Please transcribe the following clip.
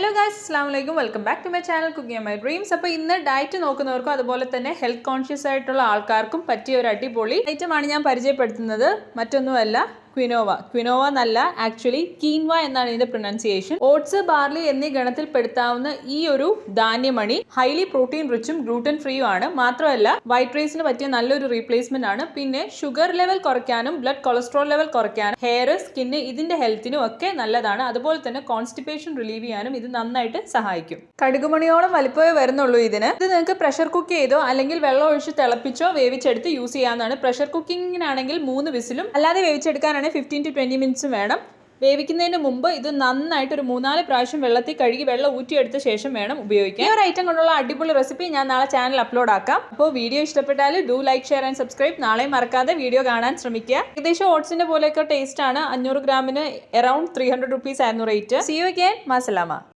Hello guys അസ്സാം വലൈക്കും welcome back to my channel cooking my dreams അപ്പോൾ ഇന്ന് ഡയറ്റ് നോക്കുന്നവർക്കും അതുപോലെ തന്നെ ഹെൽത്ത് കോൺഷ്യസ് ആയിട്ടുള്ള ആൾക്കാർക്കും പറ്റിയ ഒരു അടിപൊളി ഐറ്റമാണ് ഞാൻ പരിചയപ്പെടുത്തുന്നത്. മറ്റൊന്നുമല്ല ക്വിനോവ. ക്വിനോവ എന്നല്ല ആക്ച്വലി കീൻവ എന്നാണ് ഇതിന്റെ പ്രൊനൗൺസിയേഷൻ ഓട്സ് ബാർലി എന്നീ ഗണത്തിൽപ്പെടുത്താവുന്ന ഈ ഒരു ധാന്യമണി ഹൈലി പ്രോട്ടീൻ റിച്ചും ഗ്ലൂട്ടൻ ഫ്രീയും ആണ്. മാത്രമല്ല വൈറ്റ് റൈസിന് പറ്റിയ നല്ലൊരു റീപ്ലേസ്മെന്റ് ആണ്. പിന്നെ ഷുഗർ ലെവൽ കുറയ്ക്കാനും ബ്ലഡ് കൊളസ്ട്രോൾ ലെവൽ കുറയ്ക്കാനും ഹെയർ സ്കിന്ന് ഇതിന്റെ ഹെൽത്തിനും ഒക്കെ നല്ലതാണ്. അതുപോലെ തന്നെ കോൺസ്റ്റിപ്പേഷൻ റിലീവ് ചെയ്യാനും ഇത് നന്നായിട്ട് സഹായിക്കും. കടുകുമണിയോളം വലിപ്പമേ വരുന്നുള്ളൂ ഇതിന്. ഇത് നിങ്ങൾക്ക് പ്രഷർ കുക്ക് ചെയ്തോ അല്ലെങ്കിൽ വെള്ളം ഒഴിച്ച് തിളപ്പിച്ചോ വേവിച്ചെടുത്ത് യൂസ് ചെയ്യാവുന്നതാണ്. പ്രഷർ കുക്കിങ്ങിനാണെങ്കിൽ മൂന്ന് വിസിലും അല്ലാതെ വേവിച്ചെടുക്കാനാണെങ്കിൽ ഫിഫ്റ്റീൻ ടു ട്വന്റി മിനിറ്റ്സും വേണം. വേവിക്കുന്നതിന് മുമ്പ് ഇത് നന്നായിട്ട് ഒരു മൂന്നാൽ പ്രാവശ്യം വെള്ളത്തിൽ കഴുകി വെള്ളം ഊറ്റിയെടുത്ത ശേഷം വേണം ഉപയോഗിക്കാൻ. ഈ ഒരു ഐറ്റം കൊണ്ടുള്ള അടിപൊളി റെസിപ്പി ഞാൻ നാളെ ചാനൽ അപ്ലോഡ് ആക്കാം. അപ്പോൾ വീഡിയോ ഇഷ്ടപ്പെട്ടാൽ do like share and subscribe നാളെ മറക്കാതെ വീഡിയോ കാണാൻ ശ്രമിക്കുക. ഏകദേശം ഓട്സിന്റെ പോലെയൊക്കെ ടേസ്റ്റ് ആണ്. അഞ്ഞൂറ് ഗ്രാമിന് അറൌണ്ട് ത്രീ ഹൺഡ്രഡ് റുപ്പീസ് ആയിരുന്നു റേറ്റ് സി യു അഗൈൻ മസലാമ.